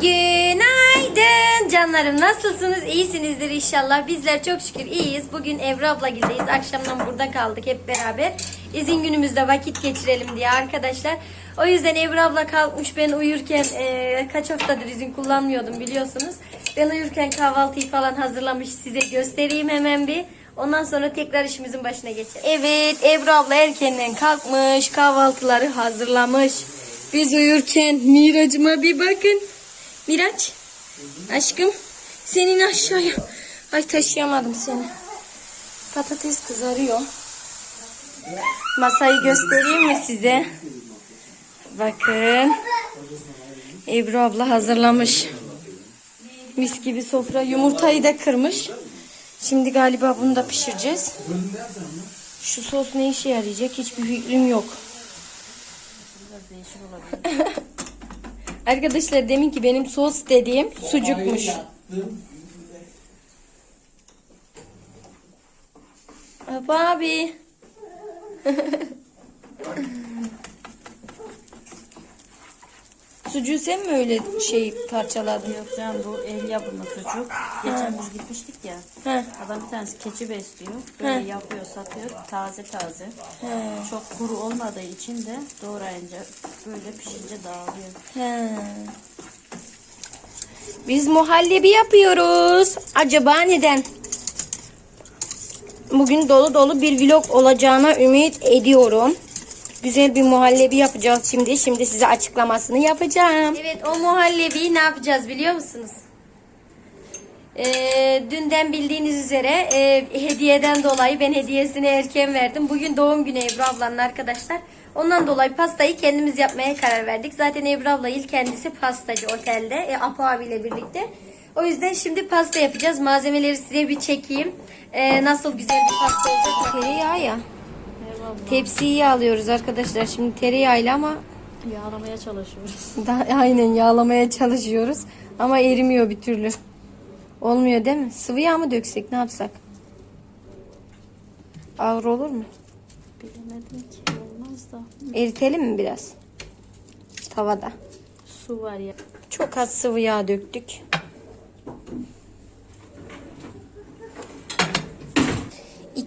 Günaydın canlarım. Nasılsınız? İyisinizdir inşallah. Bizler çok şükür iyiyiz. Bugün Evra abla gildeyiz. Akşamdan burada kaldık hep beraber. İzin günümüzde vakit geçirelim diye arkadaşlar. O yüzden Evra abla kalkmış. Ben uyurken e, kaç haftadır izin kullanmıyordum biliyorsunuz. Ben uyurken kahvaltıyı falan hazırlamış. Size göstereyim hemen bir. Ondan sonra tekrar işimizin başına geçelim. Evet Ebru abla erkenden kalkmış. Kahvaltıları hazırlamış. Biz uyurken Miraç'ıma bir bakın. Miraç. Aşkım. Senin aşağıya. Ay taşıyamadım seni. Patates kızarıyor. Masayı göstereyim mi size? Bakın. Ebru abla hazırlamış. Mis gibi sofra. Yumurtayı da kırmış. Şimdi galiba bunu da pişireceğiz. Şu sos ne işe yarayacak hiçbir fikrim yok. Arkadaşlar demin ki benim sos dediğim sucukmuş. Abi. Sucuğu sen mi öyle şey parçaladın? Yok canım bu el yapımı sucuk. Geçen biz gitmiştik ya. He. Adam bir tanesi keçi besliyor. Böyle He. yapıyor, satıyor. Taze taze. He. Çok kuru olmadığı için de doğrayınca böyle pişince dağılıyor. He. Biz muhallebi yapıyoruz. Acaba neden? Bugün dolu dolu bir vlog olacağına ümit ediyorum. Güzel bir muhallebi yapacağız şimdi. Şimdi size açıklamasını yapacağım. Evet o muhallebiyi ne yapacağız biliyor musunuz? Ee, dünden bildiğiniz üzere e, hediyeden dolayı ben hediyesini erken verdim. Bugün doğum günü Ebru ablanın arkadaşlar. Ondan dolayı pastayı kendimiz yapmaya karar verdik. Zaten Ebru abla il kendisi pastacı otelde. E, Apo abiyle birlikte. O yüzden şimdi pasta yapacağız. Malzemeleri size bir çekeyim. E, nasıl güzel bir pasta olacak. Tereyağı ya. Tepsiyi alıyoruz arkadaşlar. Şimdi tereyağıyla ama Yağlamaya çalışıyoruz. daha aynen yağlamaya çalışıyoruz. Ama erimiyor bir türlü. Olmuyor değil mi? Sıvı yağ mı döksek ne yapsak? Ağır olur mu? Bilemedim ki olmaz da. Eritelim mi biraz? Tavada. Su var ya. Çok az sıvı yağ döktük.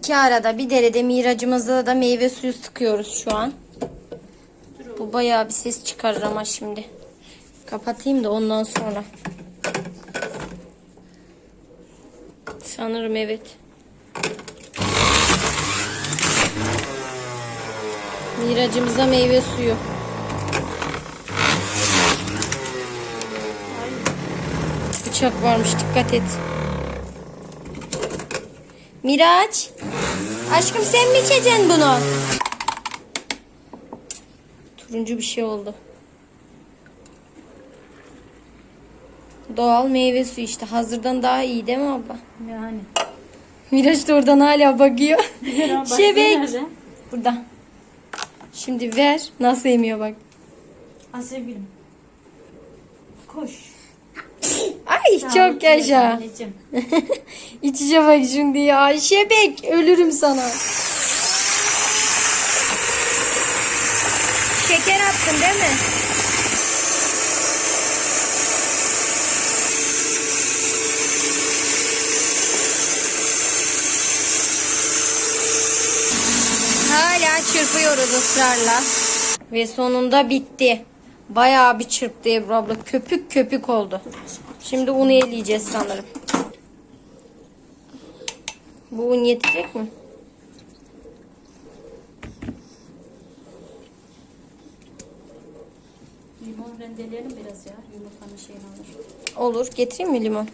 İki arada bir derede miracımızda da meyve suyu sıkıyoruz şu an. Bu bayağı bir ses çıkarır ama şimdi. Kapatayım da ondan sonra. Sanırım evet. Miracımıza meyve suyu. Bıçak varmış dikkat et. Miraç. Aşkım sen mi içeceksin bunu? Turuncu bir şey oldu. Doğal meyve suyu işte. Hazırdan daha iyi değil mi abla? Yani. Miraç da oradan hala bakıyor. Şebek. nerede? Burada. Şimdi ver. Nasıl emiyor bak. Ha sevgilim. Koş. Çok yaşa. Anneciğim. İç içe bak şimdi ya. Şebek ölürüm sana. Şeker attın değil mi? Hala çırpıyoruz ısrarla. Ve sonunda bitti. Bayağı bir çırptı Ebru abla. Köpük köpük oldu. Şimdi unu eleyeceğiz sanırım. Bu un yetecek mi? Limon rendeleyelim biraz ya. Yumurtanın şeyini alır. Olur. Getireyim mi limon?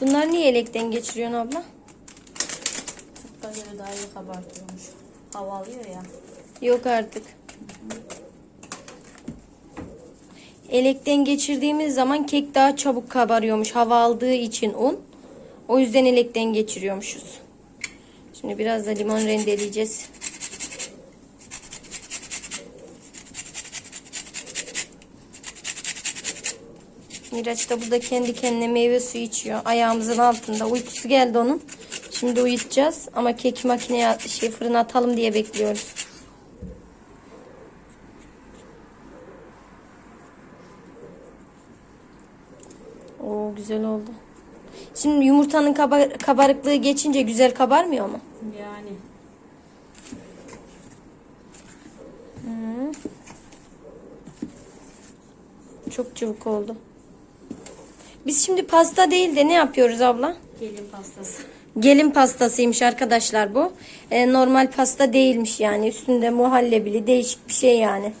Bunlar niye elekten geçiriyorsun abla? Tıpka göre daha iyi kabartıyormuş. Hava alıyor ya. Yok artık. Elekten geçirdiğimiz zaman kek daha çabuk kabarıyormuş. Hava aldığı için un. O yüzden elekten geçiriyormuşuz. Şimdi biraz da limon rendeleyeceğiz. Miraç da burada kendi kendine meyve suyu içiyor. Ayağımızın altında. Uykusu geldi onun. Şimdi uyutacağız. Ama keki makineye şey fırına atalım diye bekliyoruz. Oo güzel oldu. Şimdi yumurtanın kaba- kabarıklığı geçince güzel kabarmıyor mu? Yani. Çok çabuk oldu. Biz şimdi pasta değil de ne yapıyoruz abla? Gelin pastası. Gelin pastasıymış arkadaşlar bu. Ee, normal pasta değilmiş yani. Üstünde muhallebili değişik bir şey yani.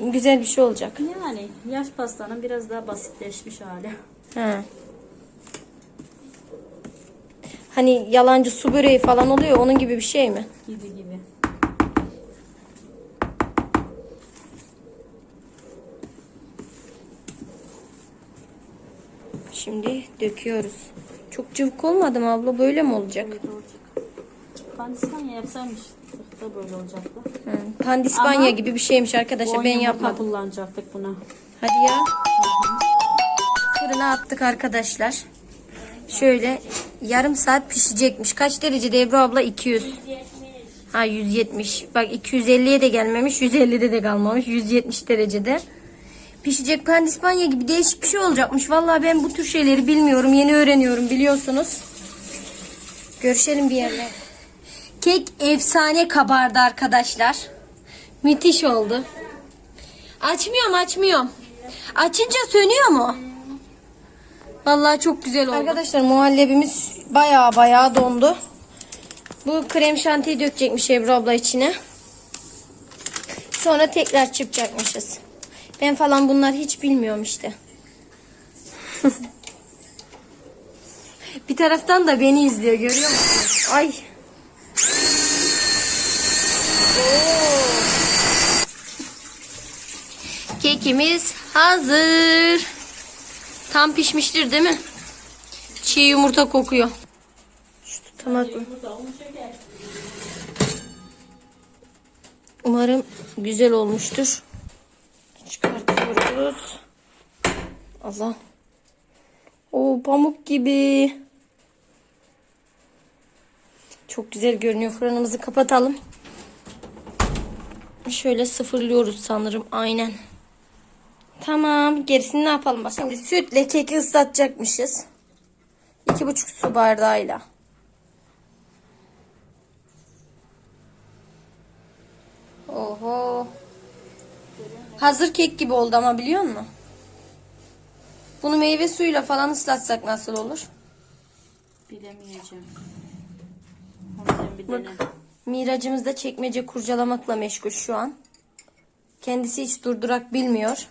Güzel bir şey olacak. Yani yaş pastanın biraz daha basitleşmiş hali. Ha. Hani yalancı su böreği falan oluyor onun gibi bir şey mi? Gibi gibi. Şimdi döküyoruz. Çok cıvık olmadı mı abla? Böyle mi olacak? Böyle olacak. Pandispanya yapsaymış da böyle olacaktı. Hı. Pandispanya Ama gibi bir şeymiş arkadaşlar. Ben yapmadım. kullanacaktık buna. Hadi ya. Fırına attık arkadaşlar. Şöyle yarım saat pişecekmiş. Kaç derecede Ebru abla? 200. Ha 170. Bak 250'ye de gelmemiş. 150'de de kalmamış. 170 derecede. Pişecek pandispanya gibi değişik bir şey olacakmış. Vallahi ben bu tür şeyleri bilmiyorum. Yeni öğreniyorum biliyorsunuz. Görüşelim bir yerle. Kek efsane kabardı arkadaşlar. Müthiş oldu. Açmıyorum açmıyorum. Açınca sönüyor mu? Vallahi çok güzel oldu. Arkadaşlar muhallebimiz baya baya dondu. Bu krem şantiyi dökecekmiş Ebru abla içine. Sonra tekrar çırpacakmışız. Ben falan bunlar hiç bilmiyorum işte. Bir taraftan da beni izliyor görüyor musunuz? Ay. Kekimiz hazır. Tam pişmiştir değil mi? Çiğ yumurta kokuyor. Şu tutamak? Umarım güzel olmuştur. Çıkartıyoruz. Allah. O pamuk gibi. Çok güzel görünüyor. Fırınımızı kapatalım. Şöyle sıfırlıyoruz sanırım. Aynen. Tamam. Gerisini ne yapalım bak. Şimdi sütle keki ıslatacakmışız. İki buçuk su bardağıyla. Oho. Hazır kek gibi oldu ama biliyor musun? Bunu meyve suyuyla falan ıslatsak nasıl olur? Bilemeyeceğim. Onu sen bir dene. Miracımız da çekmece kurcalamakla meşgul şu an. Kendisi hiç durdurak bilmiyor.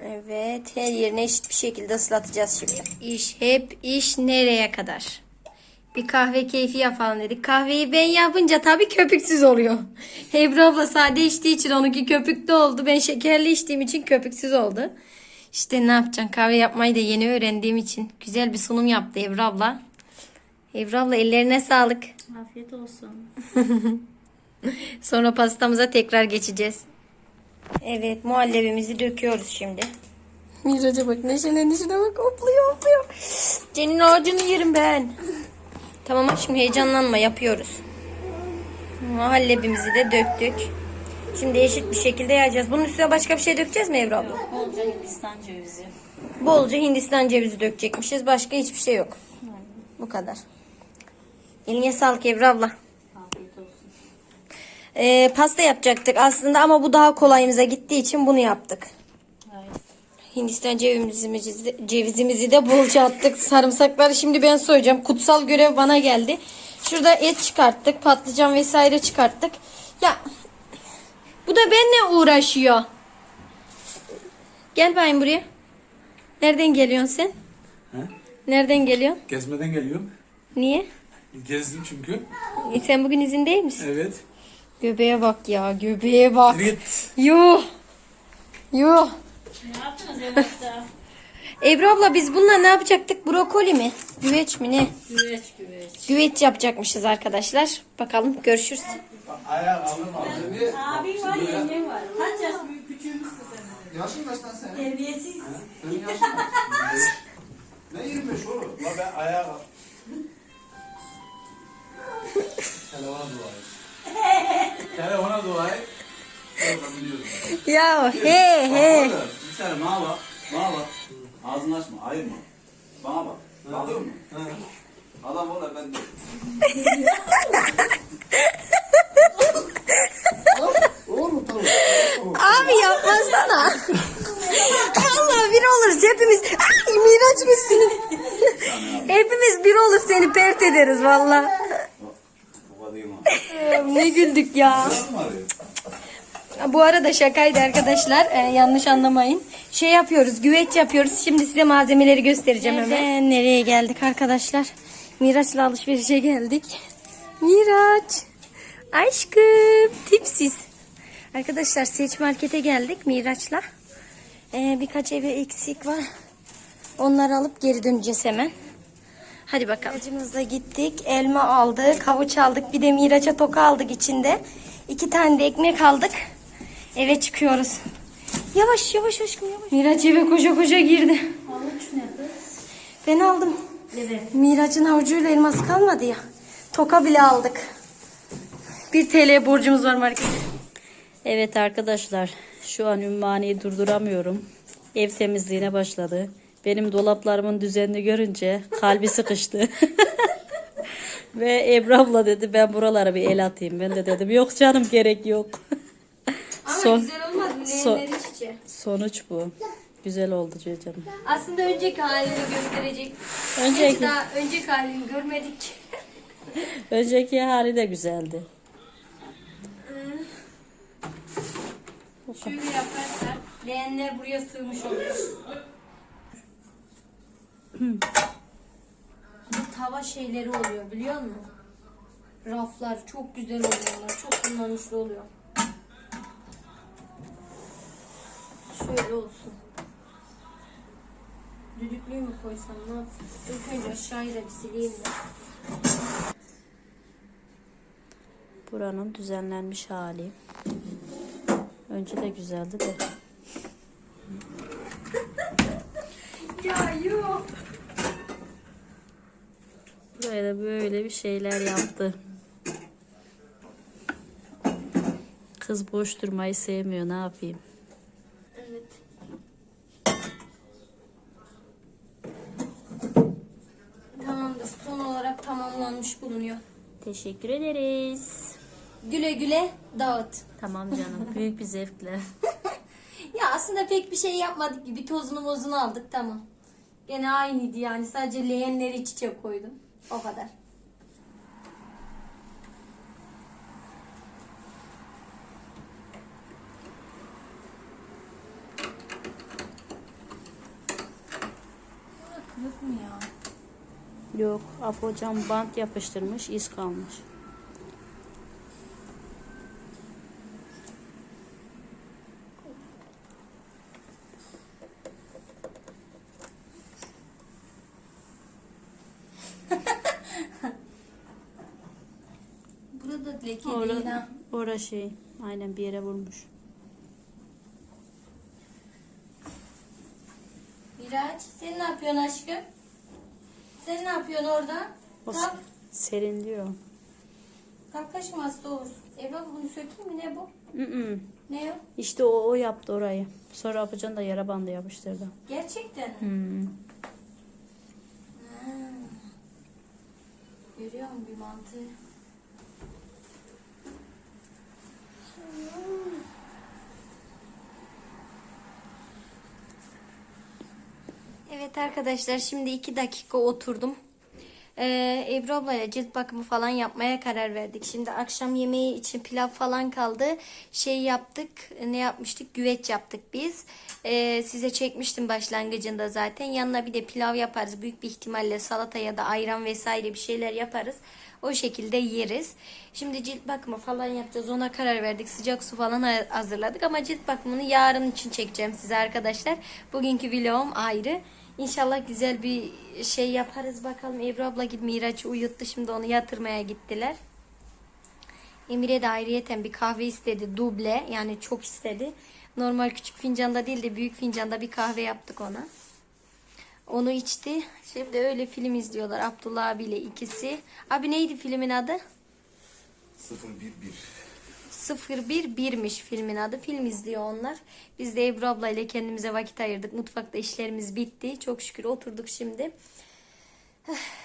Evet, her yerine eşit bir şekilde ıslatacağız şimdi. İş hep iş nereye kadar? Bir kahve keyfi yapalım dedik. Kahveyi ben yapınca tabii köpüksüz oluyor. Ebru abla sade içtiği için onunki köpüklü oldu. Ben şekerli içtiğim için köpüksüz oldu. İşte ne yapacaksın? Kahve yapmayı da yeni öğrendiğim için güzel bir sunum yaptı Ebru abla. Ebru abla ellerine sağlık. Afiyet olsun. Sonra pastamıza tekrar geçeceğiz. Evet muhallebimizi döküyoruz şimdi. Miraca bak neşelenişine bak hopluyor hopluyor. Senin ağacını yerim ben. Tamam aşkım heyecanlanma yapıyoruz. Muhallebimizi de döktük. Şimdi eşit bir şekilde yayacağız. Bunun üstüne başka bir şey dökeceğiz mi Ebru abla? Bolca Hindistan cevizi. Bolca Hindistan cevizi dökecekmişiz. Başka hiçbir şey yok. Bu kadar. Eline sağlık Ebru abla. Afiyet olsun. Ee, pasta yapacaktık aslında ama bu daha kolayımıza gittiği için bunu yaptık. Hayır. Hindistan cevizimizi de, cevizimizi de bolca attık. Sarımsakları şimdi ben soyacağım. Kutsal görev bana geldi. Şurada et çıkarttık. Patlıcan vesaire çıkarttık. Ya bu da benimle uğraşıyor. Gel bayım buraya. Nereden geliyorsun sen? He? Nereden geliyorsun? Gezmeden geliyorum. Niye? Gezdim çünkü. E, sen bugün izin değil misin? Evet. Göbeğe bak ya. Göbeğe bak. Git. Yuh. Yuh. Ne yaptınız yemekte? Ebru abla biz bununla ne yapacaktık? Brokoli mi? Güveç mi ne? Güveç güveç. Güveç yapacakmışız arkadaşlar. Bakalım görüşürüz. Ayağı aldım aldım. Abim var yengem var. Kaç yaş büyük küçüğümüzsün sen? Yaşın kaç lan senin? Terbiyesiz. Senin yaşın kaç? ne 25 oğlum? La ben ayağa kalk. Telefona dua et. Telefona dua et. Ya he he. Bir saniye bana bak. Bana bak. Ağzını açma. Ayırma. Bana bak. Bakıyor musun? Adam de. Oğlum tamam. Abi yapmasana. Vallahi bir oluruz hepimiz. Ay Miraç üstünü. Hepimiz bir olur seni pert ederiz valla. Baba? Ne güldük ya. Nasıl mı arıyor? Bu arada şakaydı arkadaşlar. Ee, yanlış anlamayın. Şey yapıyoruz, güveç yapıyoruz. Şimdi size malzemeleri göstereceğim hemen. Nereye geldik arkadaşlar? Miraç'la alışverişe geldik. Miraç. Aşkım. Tipsiz. Arkadaşlar seç markete geldik Miraç'la. Ee, birkaç evi eksik var. Onları alıp geri döneceğiz hemen. Hadi bakalım. Aracımızla gittik. Elma aldık, havuç aldık. Bir de Miraç'a toka aldık içinde. İki tane de ekmek aldık. Eve çıkıyoruz. Yavaş yavaş aşkım yavaş. Miraç eve koşa koşa girdi. Havuç ne kız? Ben aldım. Evet. Miraç'ın havucuyla elması kalmadı ya. Toka bile aldık. 1 TL borcumuz var markete. Evet arkadaşlar şu an Ümmani'yi durduramıyorum. Ev temizliğine başladı. Benim dolaplarımın düzenini görünce kalbi sıkıştı. Ve Ebru abla dedi ben buralara bir el atayım. Ben de dedim yok canım gerek yok. Ama Son- güzel olmadı son-. Sonuç bu. Güzel oldu canım. Aslında önceki halini gösterecek. Önceki, Hiç daha önceki halini görmedik. önceki hali de güzeldi. Şöyle yaparsak leğenler buraya sığmış oluyor. Bu tava şeyleri oluyor biliyor musun? Raflar çok güzel oluyor onlar. Çok kullanışlı oluyor. Şöyle olsun. Düdüklüğü mü koysam ne yapayım? İlk önce aşağıyı da bir sileyim de. Buranın düzenlenmiş hali. Önce de güzeldi de. Ya yok. Buraya da böyle bir şeyler yaptı. Kız boş durmayı sevmiyor ne yapayım. Teşekkür ederiz. Güle güle dağıt. Tamam canım büyük bir zevkle. Ya aslında pek bir şey yapmadık gibi tozunu mozunu aldık tamam. Gene aynıydı yani sadece leğenleri iç içe koydum. O kadar. Buna kılıf mı ya? Yok Apocan bant yapıştırmış iz kalmış. Burada leke değil ha. orada şey aynen bir yere vurmuş. Miraç sen ne yapıyorsun aşkım? Sen ne yapıyorsun orada? O Kalk. serin diyor. Kalk kaşım hasta olursun. E bak bunu sökeyim mi ne bu? Mm-mm. Ne o? İşte o, o yaptı orayı. Sonra Apocan da yara bandı yapıştırdı. Gerçekten mi? Hmm. Ha. Görüyor musun bir mantığı? Evet arkadaşlar şimdi iki dakika oturdum. Ee, Ebru ablayla cilt bakımı falan yapmaya karar verdik. Şimdi akşam yemeği için pilav falan kaldı. Şey yaptık. Ne yapmıştık? Güveç yaptık biz. Ee, size çekmiştim başlangıcında zaten. Yanına bir de pilav yaparız. Büyük bir ihtimalle salata ya da ayran vesaire bir şeyler yaparız. O şekilde yeriz. Şimdi cilt bakımı falan yapacağız. Ona karar verdik. Sıcak su falan ha- hazırladık ama cilt bakımını yarın için çekeceğim size arkadaşlar. Bugünkü vlogum ayrı. İnşallah güzel bir şey yaparız bakalım. Ebru abla gibi Miraç'ı uyuttu. Şimdi onu yatırmaya gittiler. Emir'e de ayrıyeten bir kahve istedi. Duble yani çok istedi. Normal küçük fincanda değil de büyük fincanda bir kahve yaptık ona. Onu içti. Şimdi öyle film izliyorlar Abdullah abiyle ikisi. Abi neydi filmin adı? 011. 01 birmiş filmin adı. Film izliyor onlar. Biz de Ebru abla ile kendimize vakit ayırdık. Mutfakta işlerimiz bitti. Çok şükür oturduk şimdi.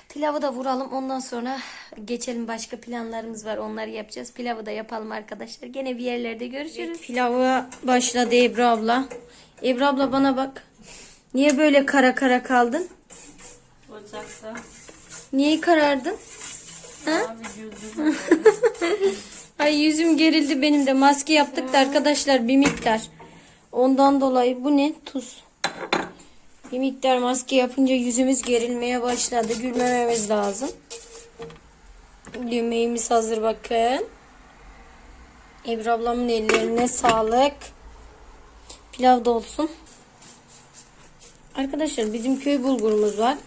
Pilavı da vuralım. Ondan sonra geçelim. Başka planlarımız var. Onları yapacağız. Pilavı da yapalım arkadaşlar. Gene bir yerlerde görüşürüz. Pilava başladı Ebru abla. Ebru abla bana bak. Niye böyle kara kara kaldın? Ocakta Niye karardın? abi gözüm Ay yüzüm gerildi benim de. Maske yaptık da arkadaşlar bir miktar. Ondan dolayı bu ne? Tuz. Bir miktar maske yapınca yüzümüz gerilmeye başladı. Gülmememiz lazım. Yemeğimiz hazır bakın. Ebru ablamın ellerine sağlık. Pilav da olsun. Arkadaşlar bizim köy bulgurumuz var.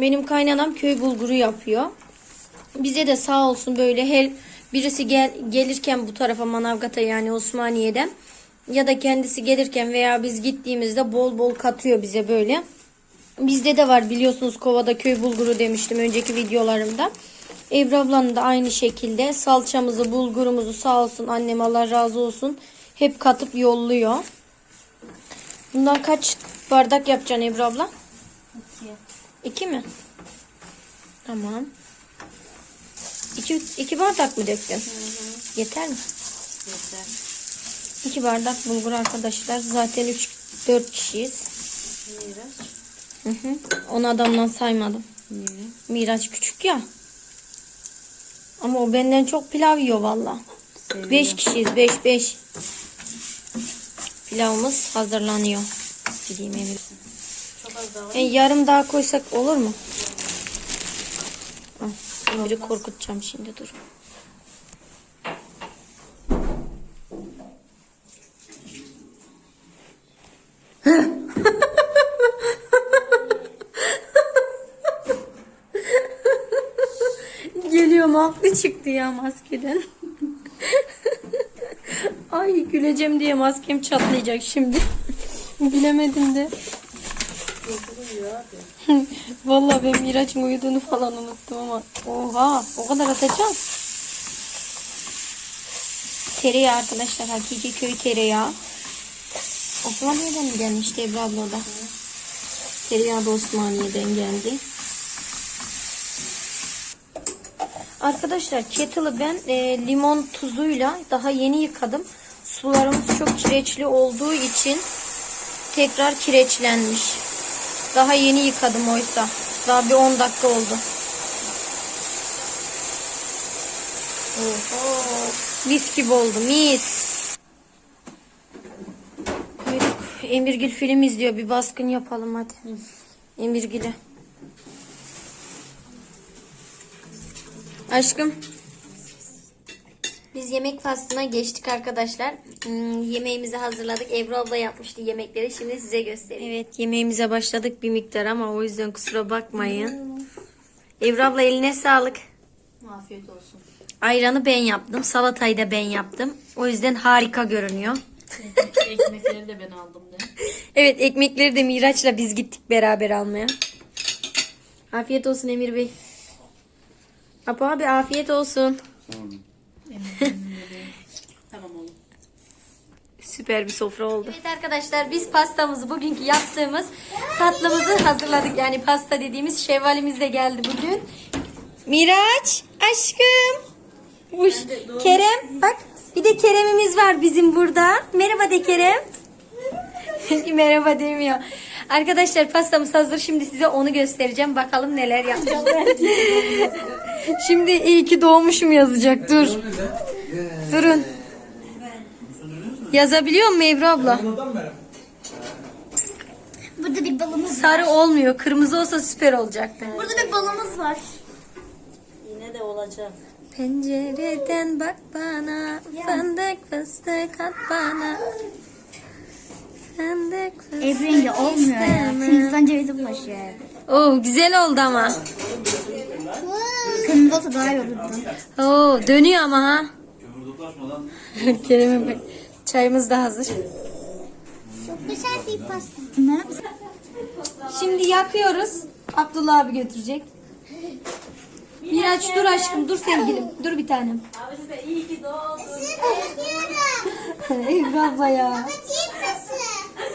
Benim kaynanam köy bulguru yapıyor. Bize de sağ olsun böyle her birisi gel, gelirken bu tarafa Manavgat'a yani Osmaniye'den ya da kendisi gelirken veya biz gittiğimizde bol bol katıyor bize böyle. Bizde de var biliyorsunuz kovada köy bulguru demiştim önceki videolarımda. Ebru ablanın da aynı şekilde salçamızı bulgurumuzu sağ olsun annem Allah razı olsun hep katıp yolluyor. Bundan kaç bardak yapacaksın Ebru abla? İki. İki mi? Tamam. İki, iki bardak mı döktün? Yeter mi? Yeter. İki bardak bulgur arkadaşlar. Zaten üç, dört kişiyiz. Miraç. Hı hı. Onu adamdan saymadım. Niye? Miraç küçük ya. Ama o benden çok pilav yiyor valla. Beş kişiyiz. Beş beş. Pilavımız hazırlanıyor. Gideyim. Çok az daha var. E, yarım daha koysak olur mu? Emir'i korkutacağım şimdi dur. Geliyorum aklı çıktı ya maskeden. Ay güleceğim diye maskem çatlayacak şimdi. Gülemedim de. Vallahi ben Miraç'ın uyuduğunu falan unuttum ama. Oha o kadar atacağım. Tereyağı arkadaşlar hakiki köy tereyağı. Osmaniye'den mi gelmişti Ebru abla da? Tereyağı da Osmaniye'den geldi. Arkadaşlar kettle'ı ben e, limon tuzuyla daha yeni yıkadım. Sularımız çok kireçli olduğu için tekrar kireçlenmiş. Daha yeni yıkadım oysa. Daha bir 10 dakika oldu. Oho. Mis gibi oldu mis. Kuyruk. Emirgil film izliyor. Bir baskın yapalım hadi. Emirgil'e. Aşkım. Biz yemek faslına geçtik arkadaşlar. Hmm, yemeğimizi hazırladık. Ebru abla yapmıştı yemekleri. Şimdi size göstereyim. Evet yemeğimize başladık bir miktar ama o yüzden kusura bakmayın. Ebru abla eline sağlık. Afiyet olsun. Ayranı ben yaptım. Salatayı da ben yaptım. O yüzden harika görünüyor. Ekmekleri de ben aldım de. Evet ekmekleri de Miraç'la biz gittik beraber almaya. Afiyet olsun Emir Bey. Apo abi afiyet olsun. Tamam oğlum. Süper bir sofra oldu. Evet arkadaşlar biz pastamızı bugünkü yaptığımız tatlımızı hazırladık. Yani pasta dediğimiz şevvalimiz de geldi bugün. Miraç aşkım. Uş, Kerem bak bir de Kerem'imiz var bizim burada. Merhaba de Kerem. Merhaba demiyor. Arkadaşlar pastamız hazır. Şimdi size onu göstereceğim. Bakalım neler yapacağız. Şimdi iyi ki doğmuşum yazacak. Dur. Durun. Yazabiliyor mu Ebru abla? Burada bir balımız Sarı olmuyor. Kırmızı olsa süper olacaktı. Burada bir balımız var. Yine de olacak. Pencereden bak bana. Fındık fıstık at bana. Fındık fıstık Ebrengi olmuyor ya. istemem. Kırmızıdan cevize bulaşıyor. Oo güzel oldu ama. Kırmızı olsa daha iyi olurdu. Oo dönüyor ama ha. Kerem'e bak. Çayımız da hazır. Çok güzel bir pasta. Şimdi yakıyoruz. Abdullah abi götürecek. Miraç dur aşkım dur sevgilim. Dur bir tanem. Eyvah abla ya.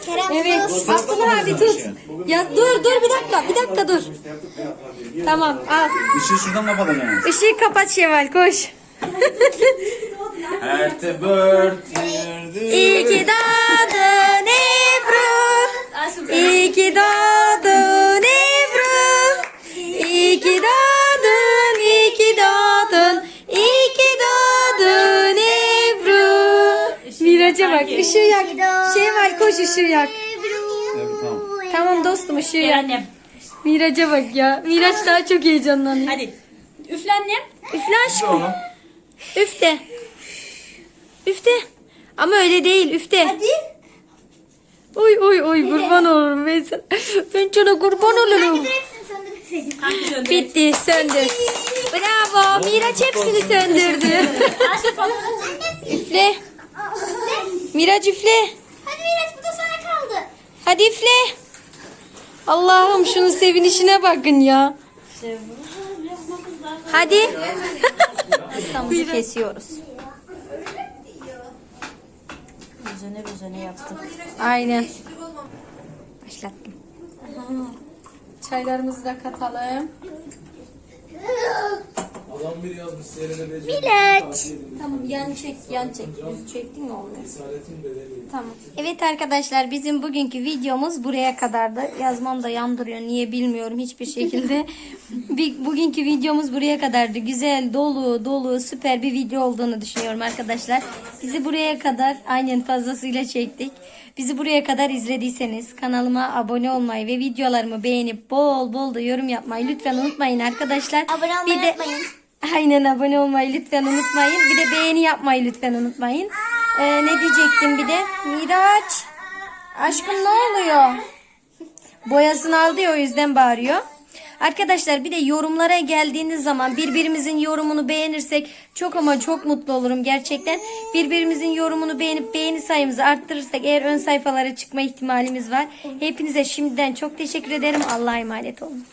Kerem Evet. Abdullah abi tut. Ya dur dur bir dakika bir dakika dur. Tamam al. Işığı şuradan kapatacaksın. Işığı kapat Şevval koş. Happy birthday. İyi ki doğdun ışığı yak. Evet tamam. Tamam dostum ışığı yak. annem. Miraç'a bak ya. Miraç daha çok heyecanlanıyor. Hadi. Üfle annem. Üfle aşkım. Oğlum. Üfte. Üfte. Ama öyle değil üfte. Hadi. Oy oy oy kurban olurum ben sana. Ben sana kurban olurum. Bitti söndü. Bravo. Miraç hepsini söndürdü. üfle. Miraç üfle. Hadi Miraç bu da sana kaldı. Hadi üfle. Allah'ım şunun sevinişine bakın ya. Hadi. Ustamızı kesiyoruz. Üzene üzene yaptık. Aynen. Başlattım. Çaylarımızı da katalım. Adam bir yazmış seyrede beceri. Miraç. Tamam yan çek, yan çek. Düz çektin mi bedeli. Tamam. Evet arkadaşlar bizim bugünkü videomuz buraya kadardı. Yazmam da yandırıyor. Niye bilmiyorum hiçbir şekilde. Bir- bugünkü videomuz buraya kadardı. Güzel, dolu, dolu, süper bir video olduğunu düşünüyorum arkadaşlar. Bizi buraya kadar aynen fazlasıyla çektik. Bizi buraya kadar izlediyseniz kanalıma abone olmayı ve videolarımı beğenip bol bol da yorum yapmayı lütfen unutmayın arkadaşlar. Abone olmayı Bir de- unutmayın. Aynen abone olmayı lütfen unutmayın. Bir de beğeni yapmayı lütfen unutmayın. Ee, ne diyecektim bir de? Miraç. Aşkım ne oluyor? Boyasını aldı ya o yüzden bağırıyor. Arkadaşlar bir de yorumlara geldiğiniz zaman birbirimizin yorumunu beğenirsek çok ama çok mutlu olurum gerçekten. Birbirimizin yorumunu beğenip beğeni sayımızı arttırırsak eğer ön sayfalara çıkma ihtimalimiz var. Hepinize şimdiden çok teşekkür ederim. Allah'a emanet olun.